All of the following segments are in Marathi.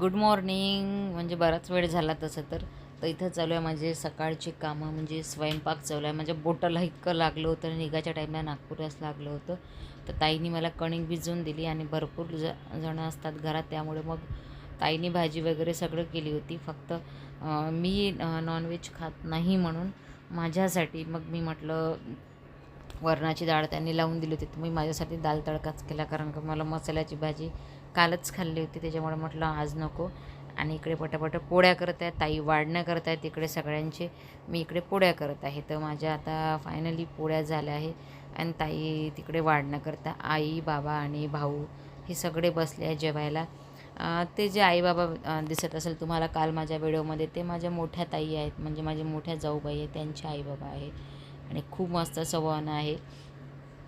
Good morning. म्हणजे बराच वेळ झाला तसं तर. तर इथं चालू आहे माझे सकाळची कामं. म्हणजे स्वयंपाक चालू आहे. माझ्या बोटाला इतकं लागलं होतं निघायच्या टाईमला नागपुरास लागलं होतं. तर ताईनी मला कणिक भिजवून दिली आणि भरपूर ज जणं असतात घरात. त्यामुळे मग ताईनी भाजी वगैरे सगळं केली होती. फक्त मी नॉनव्हेज खात नाही म्हणून माझ्यासाठी मग मी म्हटलं वरणाची डाळ त्यांनी लावून दिली होती. तर मी माझ्यासाठी दाल तडकाच केला. कारण का मला मसाल्याची भाजी कालच खाल्ली होती त्याच्यामुळे म्हटलं आज नको. आणि इकडे पटापट पोळ्या करत आहेत ताई वाढण्या करत आहेत तिकडे सगळ्यांचे. मी इकडे पोळ्या करत आहे. तर माझ्या आता फायनली पोळ्या झाल्या आहे आणि ताई तिकडे वाढण्या करता. आई बाबा आणि भाऊ हे सगळे बसले आहे जेवायला. ते जे आई बाबा दिसत असेल तुम्हाला काल माझ्या व्हिडिओमध्ये ते माझ्या मोठ्या ताई आहेत. म्हणजे माझ्या मोठ्या जाऊबाई आहेत त्यांचे आई बाबा आहे आणि खूप मस्त संवाहन आहे.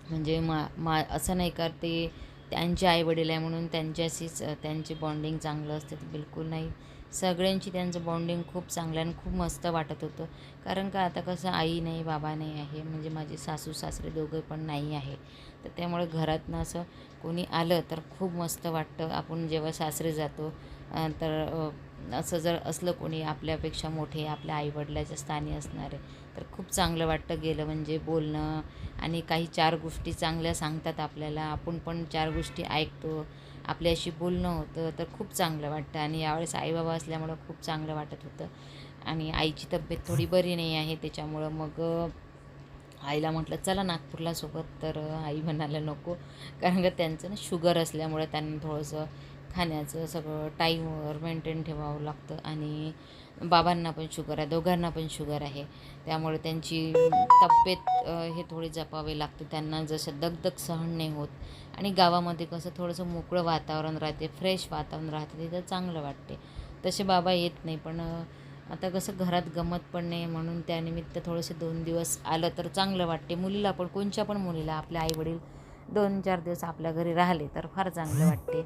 म्हणजे मा मा असं नाही का ते त्यांचे आईवडील आहे म्हणून त्यांच्याशीच त्यांचे बॉन्डिंग चांगलं असते बिलकुल नाही. सगळ्यांची त्यांचं बॉन्डिंग खूप चांगलं आणि खूप मस्त वाटत होतं. कारण का आता कसं आई नाही बाबा नाही आहे म्हणजे माझे सासू सासरे दोघं पण नाही आहे. तर त्यामुळे घरातनं असं कोणी आलं तर खूप मस्त वाटतं. आपण जेव्हा सासरे जातो तर असं जर असलं कोणी आपल्यापेक्षा मोठे आपल्या आईवडिलाच्या स्थानी असणारे तर खूप चांगलं वाटतं गेलं म्हणजे बोलणं. आणि काही चार गोष्टी चांगल्या सांगतात आपल्याला. आपण पण चार गोष्टी ऐकतो. आपल्याशी बोलणं होतं तर खूप चांगलं वाटतं. आणि यावेळेस आईबाबा असल्यामुळं खूप चांगलं वाटत होतं. आणि आईची तब्येत थोडी बरी नाही आहे त्याच्यामुळं मग आईला म्हटलं चला नागपूरला सोबत. तर आई म्हणायला नको. कारण का त्यांचं ना शुगर असल्यामुळं त्यांना थोडंसं खाण्याचं सगळं टाईमवर मेंटेन ठेवावं लागतं आणि बाबांना पण शुगर आहे दोघांना पण शुगर आहे. त्यामुळे त्यांची तब्येत हे थोडी जपावे लागते. त्यांना जसं दगदग सहन नाही होत आणि गावामध्ये कसं थोडंसं मोकळं वातावरण राहते फ्रेश वातावरण राहते तिथं चांगलं वाटते. तसे बाबा येत नाही पण आता कसं घरात गमत पण नाही म्हणून त्यानिमित्त थोडेसे दोन दिवस आलं तर चांगलं वाटते. मुलीला पण कोणच्या पण मुलीला आपले आईवडील दोन चार दिवस आपल्या घरी राहिले तर फार चांगलं वाटते.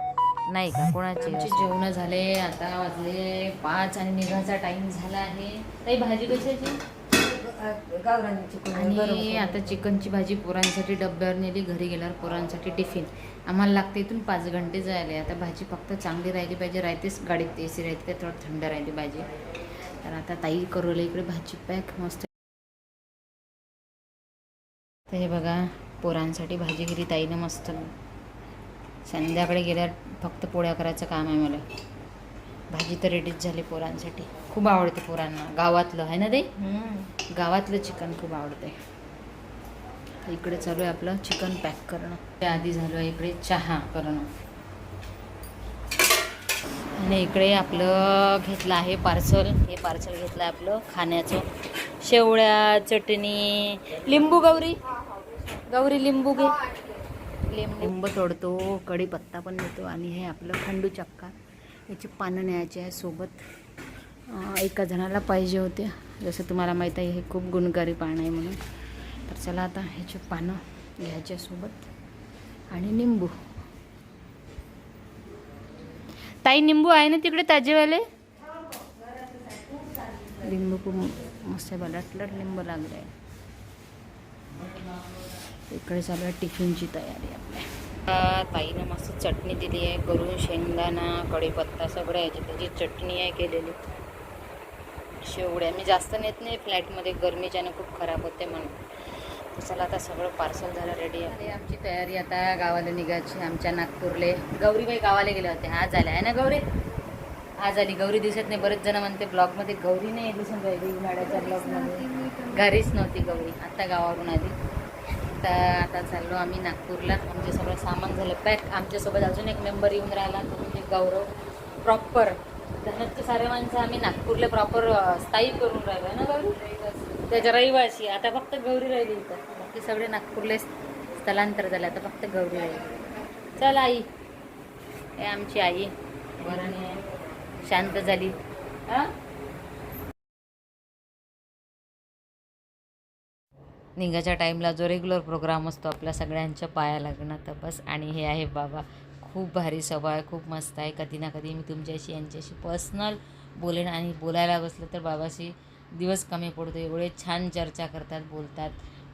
नाही का? कोणाचे जेवणं झाले आता वाजले पाच आणि निघायचा टाईम झाला आहे. काही भाजी कशाची आणि आता चिकनची भाजी पोरांसाठी डब्यावर नेली घरी गेल्यावर पोरांसाठी टिफिन. आम्हाला लागते इथून पाच घंटे जायला आता भाजी फक्त चांगली राहिली पाहिजे राहतेच गाडीत ए सी राहते काय थोडं थंड राहिली पाहिजे. तर आता ताई करूला इकडे भाजी पॅक मस्त. हे बघा पोरांसाठी भाजी केली ताईनं मस्त संध्याकाळी गेल्यावर फक्त पोळ्या करायचं काम आहे मला. भाजी तर रेडीच झाली पोरांसाठी. खूप आवडते पोरांना. गावातलं आहे ना ते गावातलं चिकन खूप आवडते. इकडे चालू आहे आपलं चिकन पॅक करणं. त्याआधी झालं आहे इकडे चहा करणं. आणि इकडे आपलं घेतलं आहे पार्सल हे पार्सल घेतलं आहे आपलं खाण्याचं. शेवळ्या चटणी लिंबू गौरी. गौरी लिंबू घे. लिंबू म्हणजे लिंब तोडतो कढीपत्ता पण देतो आणि हे आपलं खंडू चक्का. याची पानं न्यायची आहे सोबत. एका जणाला पाहिजे होते. जसं तुम्हाला माहीत आहे हे खूप गुणकारी पान आहे म्हणून. तर चला आता ह्याची पानं घ्यायच्या सोबत. आणि निंबू. ताई निंबू आहे ना तिकडे ताजेवाले? लिंबू खूप मस्त आहे बलाटलट लिंबू लागले आहे इकडे चालू आहे टिफिनची तयारी आपल्या. ताईनं मस्त चटणी दिली आहे करून शेंगदाणा कढीपत्ता सगळं याची त्याची चटणी आहे केलेली. शेवड्या मी जास्त नेत नाही फ्लॅटमध्ये गरमीच्यानं खूप खराब होते म्हणून. चला आता सगळं पार्सल झालं रेडी आहे. आमची तयारी आता गावाला निघायची आमच्या नागपूरले. गौरीबाई गावाला गेले होते. आज आल्या आहे ना गौरी? आज आली. गौरी दिसत नाही. बरेच जण म्हणते ब्लॉगमध्ये गौरी नाही दिसत. राहिली उन्हाळ्याच्या ब्लॉगमध्ये. घरीच नव्हती गौरी. आता गावावरून आली. तर आता चाललो आम्ही नागपूरला. आमचं सगळं सामान झालं. पॅक आमच्यासोबत अजून एक मेंबर येऊन राहिला तो म्हणजे गौरव. प्रॉपर धनतचे सारे माणसं आम्ही नागपूरला प्रॉपर स्थायी करून राहिलो आहे ना गौरी त्याच्या रहिवासी. आता फक्त गौरी राहिली इथं. बाकी सगळे नागपूरला स्थलांतर झाले. आता फक्त गौरी राहिली. चल आई. हे आमची आई. आहे शांत झाली. हा? निघायच्या टाईमला जो रेग्युलर प्रोग्राम असतो आपल्या सगळ्यांच्या पाया लागणं तर बस. आणि हे आहे बाबा खूप भारी स्वभाव आहे खूप मस्त आहे. कधी ना कधी मी तुमच्याशी यांच्याशी पर्सनल बोलेन आणि बोलायला बसलं तर बाबाशी दिवस कमी पडतो. एवढे छान चर्चा करतात बोलतात.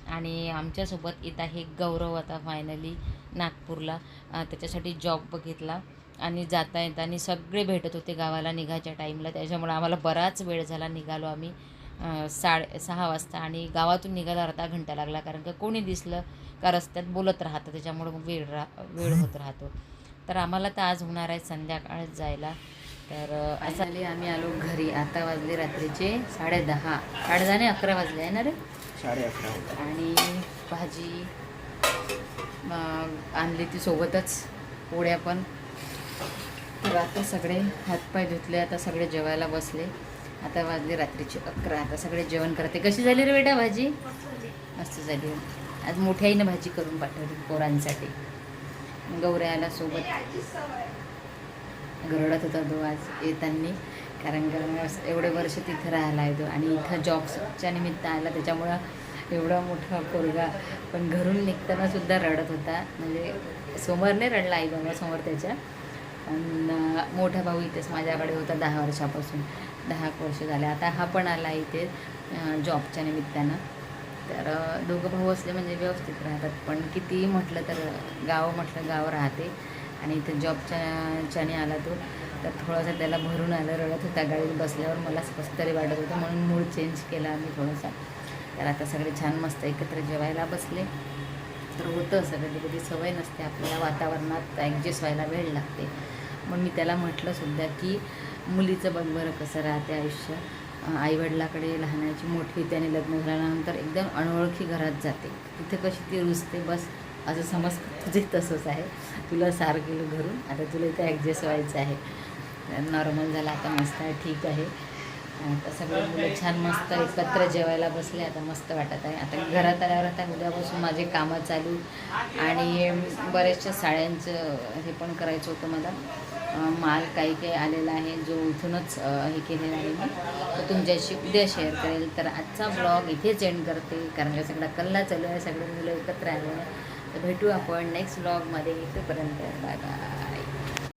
आणि आमच्यासोबत येत आहे गौरव आता फायनली नागपूरला. त्याच्यासाठी जॉब बघितला आणि जाता येताना सगळे भेटत होते गावाला निघायच्या टाईमला. त्याच्यामुळे आम्हाला बराच वेळ झाला निघालो आम्ही. साडे सहा वाजता आणि गावातून निघायला अर्धा घंटा लागला कारण का कोणी दिसलं का रस्त्यात बोलत राहतं त्याच्यामुळं मग वेळ रा वेळ होत राहतो. तर आम्हाला तर आज होणार आहे संध्याकाळच जायला. तर अं, असं आले आम्ही आलो घरी. आता वाजले रात्रीचे साडे दहा साडे दहा नाही अकरा वाजले आहे ना रे? साडे अकरा होता. आणि भाजी मग आणली ती सोबतच पोळ्या पण. तर आता सगळे हातपाय धुतले आता सगळे जेवायला बसले. आता वाजले रात्रीचे अकरा. आता सगळे जेवण करते. कशी झाली रे बेटा भाजी? मस्त झाली. आज मोठ्या आईनं भाजी करून पाठवली पोरांसाठी. गौऱ्याला सोबत. रडत होता तो आज येताना. कारण एवढे वर्ष तिथं राहायला आहे तो. आणि इथं जॉबच्या निमित्त आला. त्याच्यामुळं एवढा मोठा पोरगा. पण घरून निघताना सुद्धा रडत होता. म्हणजे समोर नाही रडला आई बाबा समोर त्याच्या. पण मोठा भाऊ इथेच माझ्याकडे होता दहा वर्षापासून. दहा एक वर्ष झाले. आता हा पण आला इथे जॉबच्या निमित्तानं. तर दोघं भाऊ असले म्हणजे व्यवस्थित राहतात. पण कितीही म्हटलं तर गाव म्हटलं गाव राहते. आणि इथं जॉबच्या च्याने आला तो. तर थोडंसं त्याला भरून आलं रडत होता. गाडीत बसल्यावर मला कसं तरी वाटत होतं. म्हणून मूड चेंज केला आम्ही थोडासा. तर आता सगळे छान मस्त एकत्र जेवायला बसले. तर होतं असं कधी कधी सवय नसते आपल्याला. वातावरणात ॲडजस्ट व्हायला वेळ लागते. मग मी त्याला म्हटलं सुद्धा की मुलीचं बघ बरं कसं राहते आयुष्य. आईवडिलाकडे लहानाची मोठी त्याने लग्न झाल्यानंतर एकदम अनोळखी घरात जाते. तिथे कशी ती रुजते बस. असं समज तुझे तसंच आहे. तुला सार केलं घरून. आता तुला इथे ॲडजस्ट व्हायचं आहे. नॉर्मल झालं आता मस्त आहे ठीक आहे. आता सगळे मुलं छान मस्त एकत्र जेवायला बसले. आता मस्त वाटत आहे. आता घरात आल्यावर आता उद्यापासून माझे कामं चालू. आणि बऱ्याचशा साड्यांचं हे पण करायचं होतं मला. माल काही काही आलेला आहे जो इथूनच हे केलेला आहे मी. तो तुमच्याशी उद्या शेअर करेल. तर आजचा ब्लॉग इथेच एंड करते कारण का सगळा कल्ला चालू आहे सगळे मुलं एकत्र आले. तर भेटू आपण नेक्स्ट ब्लॉगमध्ये इथेपर्यंत बाय बाय